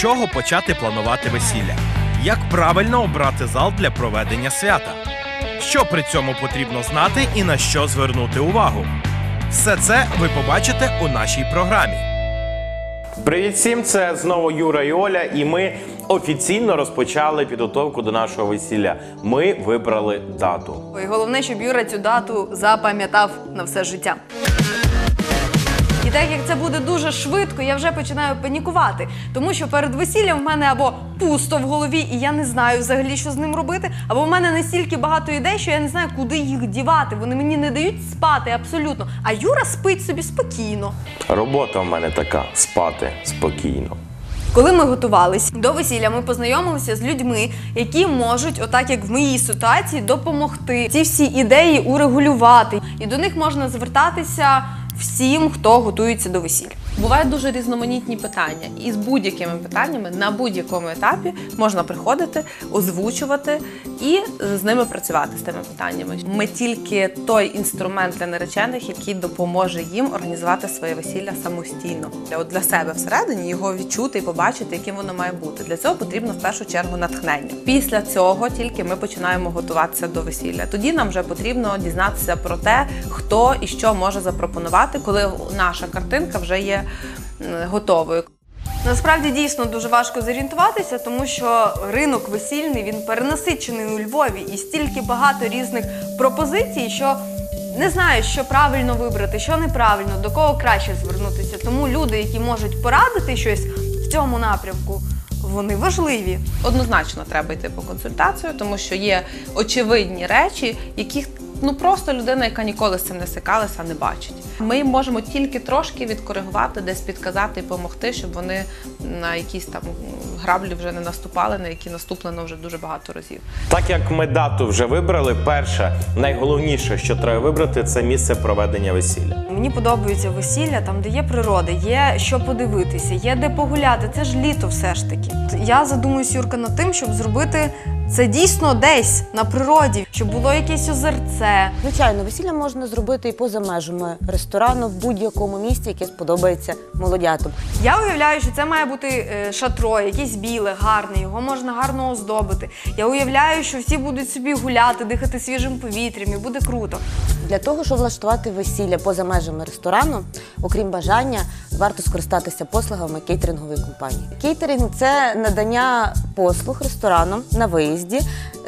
чого почати планувати весілля? Як правильно обрати зал для проведення свята? Що при цьому потрібно знати і на що звернути увагу? Все це ви побачите у нашій програмі. Привіт всім! Це знову Юра і Оля, і ми офіційно розпочали підготовку до нашого весілля. Ми вибрали дату. І головне, щоб Юра цю дату запам'ятав на все життя. І так як це буде дуже швидко, я вже починаю панікувати, тому що перед весіллям в мене або пусто в голові, і я не знаю взагалі, що з ним робити, або в мене настільки багато ідей, що я не знаю, куди їх дівати. Вони мені не дають спати абсолютно. А Юра спить собі спокійно. Робота в мене така спати спокійно. Коли ми готувались до весілля, ми познайомилися з людьми, які можуть, отак як в моїй ситуації, допомогти ці всі ідеї урегулювати. І до них можна звертатися всім, хто готується до весілля. Бувають дуже різноманітні питання, і з будь-якими питаннями на будь-якому етапі можна приходити, озвучувати і з ними працювати з тими питаннями. Ми тільки той інструмент для наречених, який допоможе їм організувати своє весілля самостійно. От для себе всередині його відчути і побачити, яким воно має бути. Для цього потрібно в першу чергу натхнення. Після цього тільки ми починаємо готуватися до весілля. Тоді нам вже потрібно дізнатися про те, хто і що може запропонувати, коли наша картинка вже є готовою. Насправді дійсно дуже важко зорієнтуватися, тому що ринок весільний він перенасичений у Львові і стільки багато різних пропозицій, що не знаю, що правильно вибрати, що неправильно, до кого краще звернутися. Тому люди, які можуть порадити щось в цьому напрямку, вони важливі. Однозначно треба йти по консультацію, тому що є очевидні речі, яких ну просто людина, яка ніколи з цим не стикалася, не бачить. Ми можемо тільки трошки відкоригувати, десь підказати і допомогти, щоб вони на якісь там граблі вже не наступали, на які наступлено вже дуже багато разів. Так як ми дату вже вибрали, перше, найголовніше, що треба вибрати, це місце проведення весілля. Мені подобається весілля, там, де є природа, є що подивитися, є де погуляти. Це ж літо все ж таки. Я задумуюсь, Юрка, над тим, щоб зробити це дійсно десь на природі, щоб було якесь озерце. Звичайно, весілля можна зробити і поза межами ресторану в будь-якому місці, яке сподобається молодятам. Я уявляю, що це має бути е, шатро, якесь біле, гарне, його можна гарно оздобити. Я уявляю, що всі будуть собі гуляти, дихати свіжим повітрям, і буде круто. Для того, щоб влаштувати весілля поза межами ресторану, окрім бажання, варто скористатися послугами кейтерингової компанії. Кейтеринг це надання послуг ресторану на виїзді,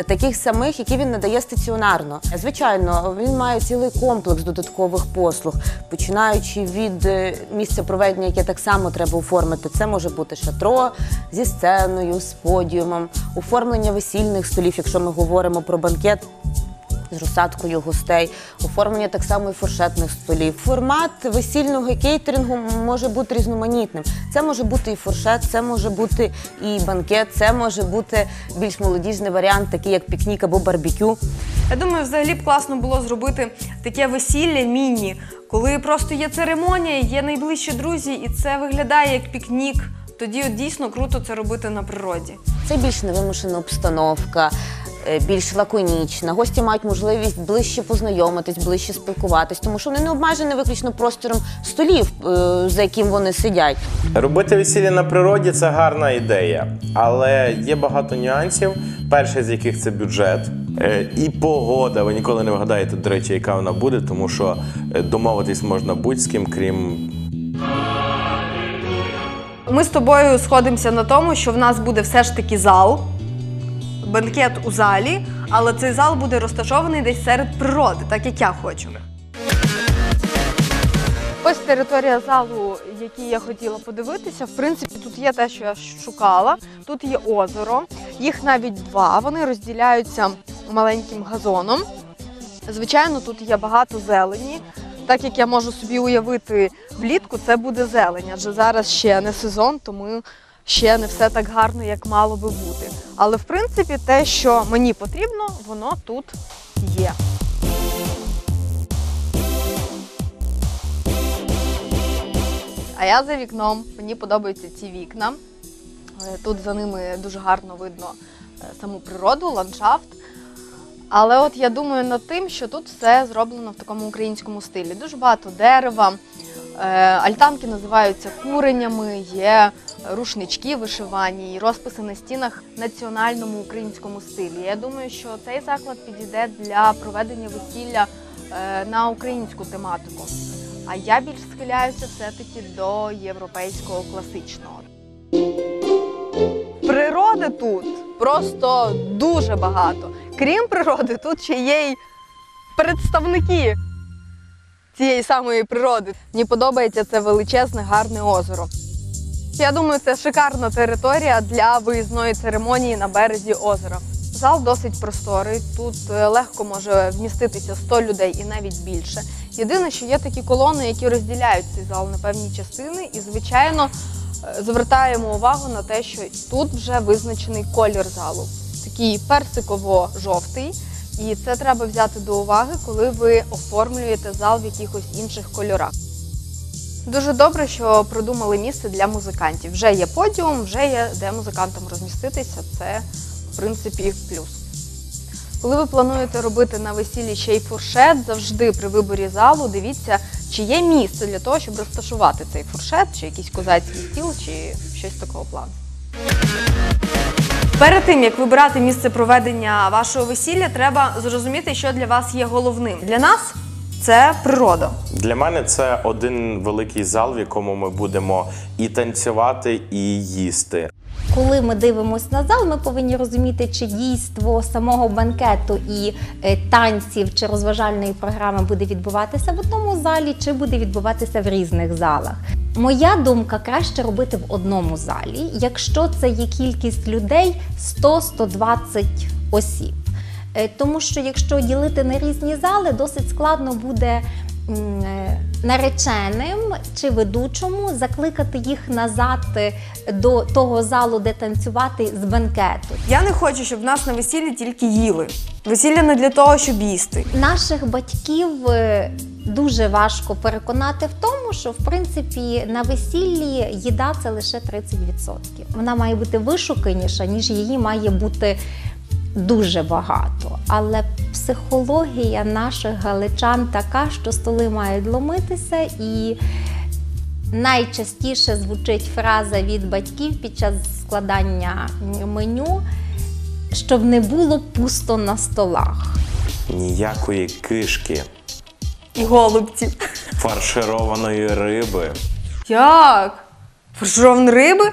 таких самих, які він надає стаціонарно. Звичайно, він має цілий комплекс додаткових послуг, починаючи від е, місця проведення, яке так само треба оформити. Це може бути шатро зі сценою, з подіумом, оформлення весільних столів, якщо ми говоримо про банкет з розсадкою гостей, оформлення так само і фуршетних столів. Формат весільного кейтерингу може бути різноманітним. Це може бути і фуршет, це може бути і банкет, це може бути більш молодіжний варіант, такий як пікнік або барбекю. Я думаю, взагалі б класно було зробити таке весілля міні, коли просто є церемонія, є найближчі друзі, і це виглядає як пікнік. Тоді от дійсно круто це робити на природі. Це більш невимушена обстановка. Е, Більш лаконічна, гості мають можливість ближче познайомитись, ближче спілкуватись, тому що вони не обмежені виключно простором столів, е, за яким вони сидять. Робити весілля на природі це гарна ідея, але є багато нюансів. Перший з яких це бюджет Е, і погода. Ви ніколи не вгадаєте, до речі, яка вона буде, тому що домовитись можна будь з ким, крім Ми з тобою сходимося на тому, що в нас буде все ж таки зал, бенкет у залі, але цей зал буде розташований десь серед природи, так як я хочу. Ось територія залу, який я хотіла подивитися. В принципі, тут є те, що я шукала. Тут є озеро, їх навіть два. Вони розділяються маленьким газоном. Звичайно, тут є багато зелені. Так як я можу собі уявити влітку, це буде зелень, адже зараз ще не сезон, тому ще не все так гарно, як мало би бути. Але в принципі, те, що мені потрібно, воно тут є. А я за вікном. Мені подобаються ці вікна. Е, Тут за ними дуже гарно видно е, саму природу, ландшафт. Але от я думаю над тим, що тут все зроблено в такому українському стилі. Дуже багато дерева, е, альтанки називаються куренями, є рушнички вишивані і розписи на стінах в національному українському стилі. Я думаю, що цей заклад підійде для проведення весілля е, на українську тематику. А я більш схиляюся все-таки до європейського класичного. Природи тут просто дуже багато. Крім природи, тут ще є й представники цієї самої природи. Мені подобається це величезне гарне озеро. Я думаю, це шикарна територія для виїзної церемонії на березі озера. Зал досить просторий, тут е, легко може вміститися 100 людей і навіть більше. Єдине, що є такі колони, які розділяють цей зал на певні частини, і звичайно е, звертаємо увагу на те, що тут вже визначений колір залу, такий персиково-жовтий. І це треба взяти до уваги, коли ви оформлюєте зал в якихось інших кольорах. Дуже добре, що придумали місце для музикантів. Вже є подіум, вже є де музикантам розміститися. Це, в принципі, плюс. Коли ви плануєте робити на весіллі ще й фуршет, завжди при виборі залу дивіться, чи є місце для того, щоб розташувати цей фуршет, чи якийсь козацький стіл, чи щось такого плану. Перед тим як вибирати місце проведення вашого весілля, треба зрозуміти, що для вас є головним. Для нас це природа. Для мене це один великий зал, в якому ми будемо і танцювати, і їсти. Коли ми дивимося на зал, ми повинні розуміти, чи дійство самого банкету і е, танців чи розважальної програми буде відбуватися в одному залі, чи буде відбуватися в різних залах. Моя думка краще робити в одному залі, якщо це є кількість людей 100-120 осіб. Е, Тому що якщо ділити на різні зали, досить складно буде е, нареченим чи ведучому закликати їх назад е, до того залу, де танцювати з банкету. Я не хочу, щоб в нас на весіллі тільки їли. Весілля не для того, щоб їсти. Наших батьків дуже важко переконати в тому, що в принципі на весіллі їда це лише 30%. Вона має бути вишуканіша, ніж її має бути дуже багато. Але психологія наших галичан така, що столи мають ломитися і. Найчастіше звучить фраза від батьків під час складання меню, щоб не було пусто на столах. Ніякої кишки, І голубці. фаршированої риби. Як? Фаршировані риби?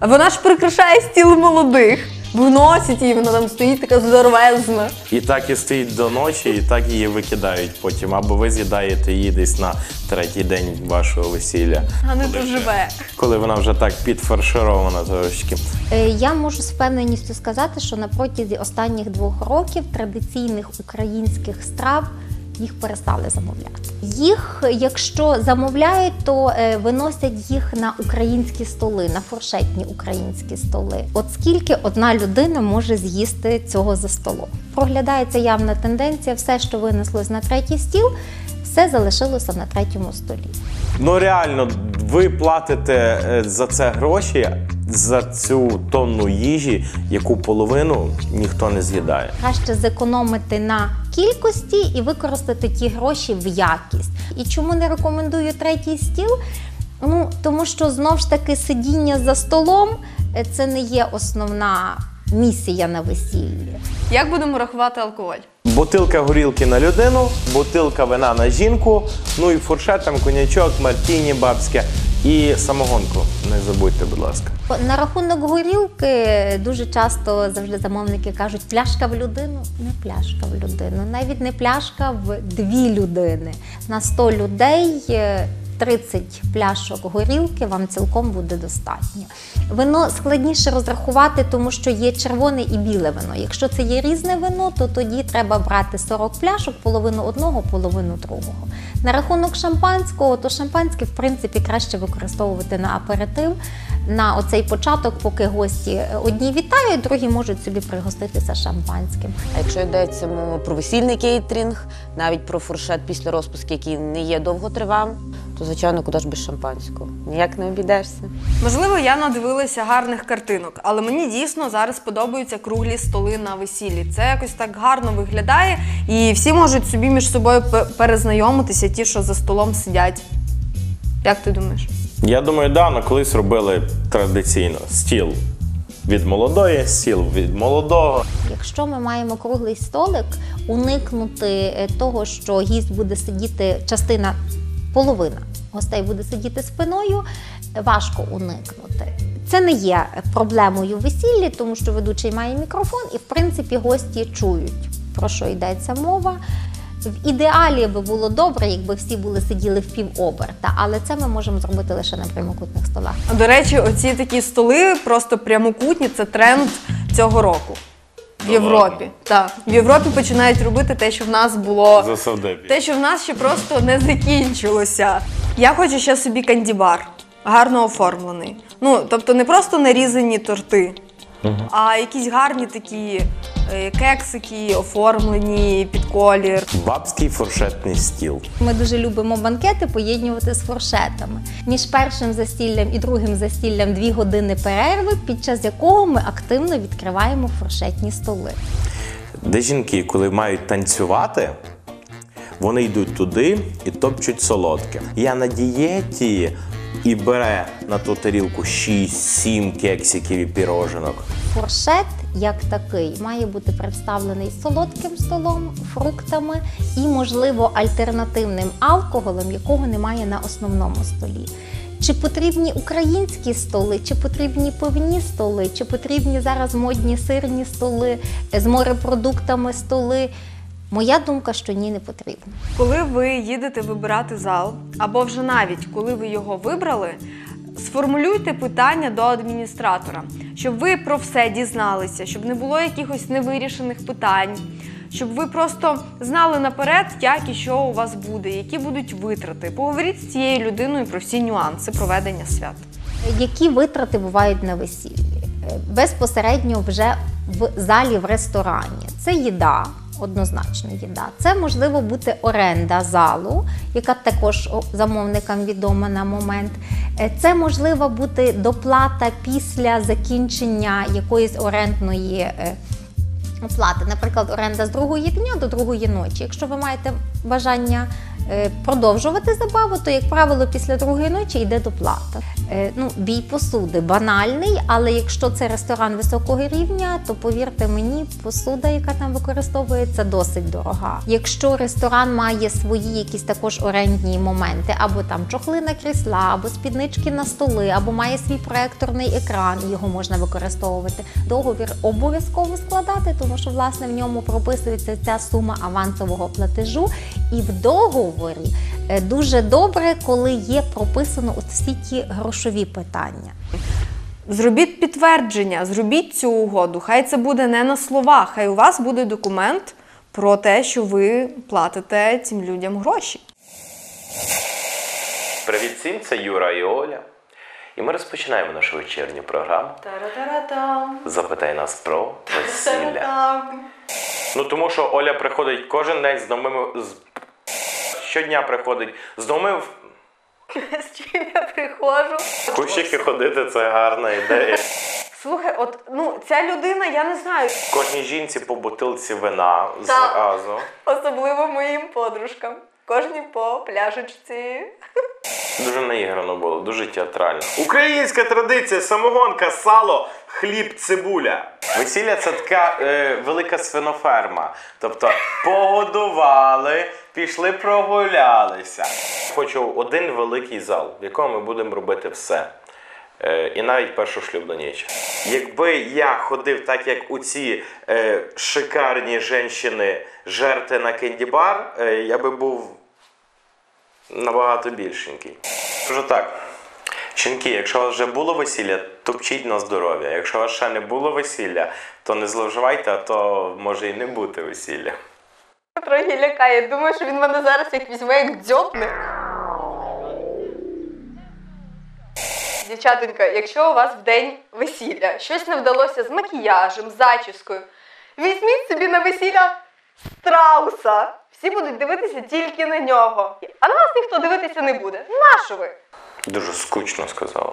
А вона ж прикрашає стіл молодих. Вносять її, вона там стоїть така здоровезна. І так і стоїть до ночі, і так її викидають потім. Або ви з'їдаєте її десь на третій день вашого весілля. А не вже- доживе. Коли вона вже так підфарширована трошки. Е, Я можу з впевненістю сказати, що на протязі останніх двох років традиційних українських страв їх перестали замовляти. Їх, якщо замовляють, то е, виносять їх на українські столи, на фуршетні українські столи. От скільки одна людина може з'їсти цього за столом? Проглядається явна тенденція, все, що винеслось на третій стіл, все залишилося на третьому столі. Ну реально, ви платите е, за це гроші за цю тонну їжі, яку половину ніхто не з'їдає. краще зекономити на кількості і використати ті гроші в якість. І чому не рекомендую третій стіл? Ну тому що знов ж таки сидіння за столом е, це не є основна місія на весіллі. Як будемо рахувати алкоголь? Бутилка горілки на людину, бутилка вина на жінку, ну і фуршет, там конячок, мартіні бабське і самогонку. Не забудьте, будь ласка. На рахунок горілки дуже часто завжди замовники кажуть, пляшка в людину не пляшка в людину, навіть не пляшка в дві людини. На 100 людей е, 30 пляшок горілки вам цілком буде достатньо. Вино складніше розрахувати, тому що є червоне і біле вино. Якщо це є різне вино, то тоді треба брати 40 пляшок, половину одного, половину другого. На рахунок шампанського, то шампанське, в принципі, краще використовувати на аперитив, на оцей початок, поки гості одні вітають, другі можуть собі пригоститися шампанським. А якщо йдеться про весільний кейтерінг, навіть про фуршет після розпуску, який не є довготривалим, то звичайно, куди ж без шампанського? Ніяк не обійдешся. Можливо, я надивилася гарних картинок, але мені дійсно зараз подобаються круглі столи на весіллі. Це якось так гарно виглядає, і всі можуть собі між собою перезнайомитися, ті, що за столом сидять. Як ти думаєш? Я думаю, да, на колись робили традиційно стіл від молодої, стіл від молодого. Якщо ми маємо круглий столик, уникнути е, того, що гість буде сидіти частина, половина гостей буде сидіти спиною, важко уникнути. Це не є проблемою весіллі, тому що ведучий має мікрофон, і в принципі гості чують, про що йдеться мова. В ідеалі би було добре, якби всі були сиділи в півоберта, але це ми можемо зробити лише на прямокутних столах. До речі, оці такі столи просто прямокутні це тренд цього року. В Європі. Так. В Європі починають робити те, що в нас було. Те, що в нас ще просто не закінчилося. Я хочу ще собі кандібар, гарно оформлений. Ну, тобто не просто нарізані торти, а якісь гарні такі е, кексики, оформлені під колір. Бабський фуршетний стіл. Ми дуже любимо банкети поєднувати з фуршетами. Між першим застіллям і другим застіллям дві години перерви, під час якого ми активно відкриваємо фуршетні столи. Де жінки, коли мають танцювати, вони йдуть туди і топчуть солодке. Я на дієті і бере на ту тарілку 6-7 кексиків і піроженок. Фуршет, як такий, має бути представлений солодким столом, фруктами і, можливо, альтернативним алкоголем, якого немає на основному столі. Чи потрібні українські столи, чи потрібні пивні столи, чи потрібні зараз модні сирні столи з морепродуктами столи? Моя думка, що ні, не потрібно. Коли ви їдете вибирати зал, або вже навіть коли ви його вибрали, сформулюйте питання до адміністратора, щоб ви про все дізналися, щоб не було якихось невирішених питань, щоб ви просто знали наперед, як і що у вас буде, які будуть витрати. Поговоріть з цією людиною про всі нюанси проведення свят. Які витрати бувають на весіллі? Е, Безпосередньо вже в залі в ресторані. Це їда, однозначно їда. Це можливо бути оренда залу, яка також замовникам відома на момент. Е, Це можливо бути доплата після закінчення якоїсь орендної. е, Оплати, наприклад, оренда з другої дня до другої ночі. Якщо ви маєте бажання е, продовжувати забаву, то, як правило, після другої ночі йде доплата. Е, Ну, бій посуди банальний, але якщо це ресторан високого рівня, то повірте мені, посуда, яка там використовується, досить дорога. Якщо ресторан має свої якісь також орендні моменти, або там чохли на крісла, або спіднички на столи, або має свій проекторний екран, його можна використовувати. Договір обов'язково складати, тому що власне в ньому прописується ця сума авансового платежу, і в договорі е, дуже добре, коли є прописано всі ті грошові питання. Зробіть підтвердження, зробіть цю угоду. Хай це буде не на словах, хай у вас буде документ про те, що ви платите цим людям гроші. Привіт всім, це Юра і Оля. І ми розпочинаємо нашу вечірню програму. Запитай нас про весілля. Ну тому що Оля приходить кожен день з новими. З... Щодня приходить з новими. З чим я приходжу? Кущики ходити це гарна ідея. Слухай, от ну ця людина, я не знаю, Кожній жінці по бутилці вина Так. зразу. особливо моїм подружкам. Кожній по пляшечці. Дуже наіграно було, дуже театрально. Українська традиція, самогонка, сало, хліб, цибуля. Весілля це така е, велика свиноферма. Тобто погодували, пішли прогулялися. Хочу один великий зал, в якому ми будемо робити все. Е, і навіть першу шлюбну ніч. Якби я ходив так, як у ці е, шикарні жінки жерти на кендібар, е, я би був набагато більшенький. Кажу так. Жінки, якщо у вас вже було весілля, топчіть на здоров'я. Якщо у вас ще не було весілля, то не зловживайте, а то може і не бути весілля. Трохи лякає. Думаю, що він мене зараз як візьме, як дзьотне. Дівчатонька, якщо у вас в день весілля щось не вдалося з макіяжем, з зачіскою, візьміть собі на весілля страуса. Всі будуть дивитися тільки на нього. А на вас ніхто дивитися не буде. Нащо ви? Дуже скучно сказала.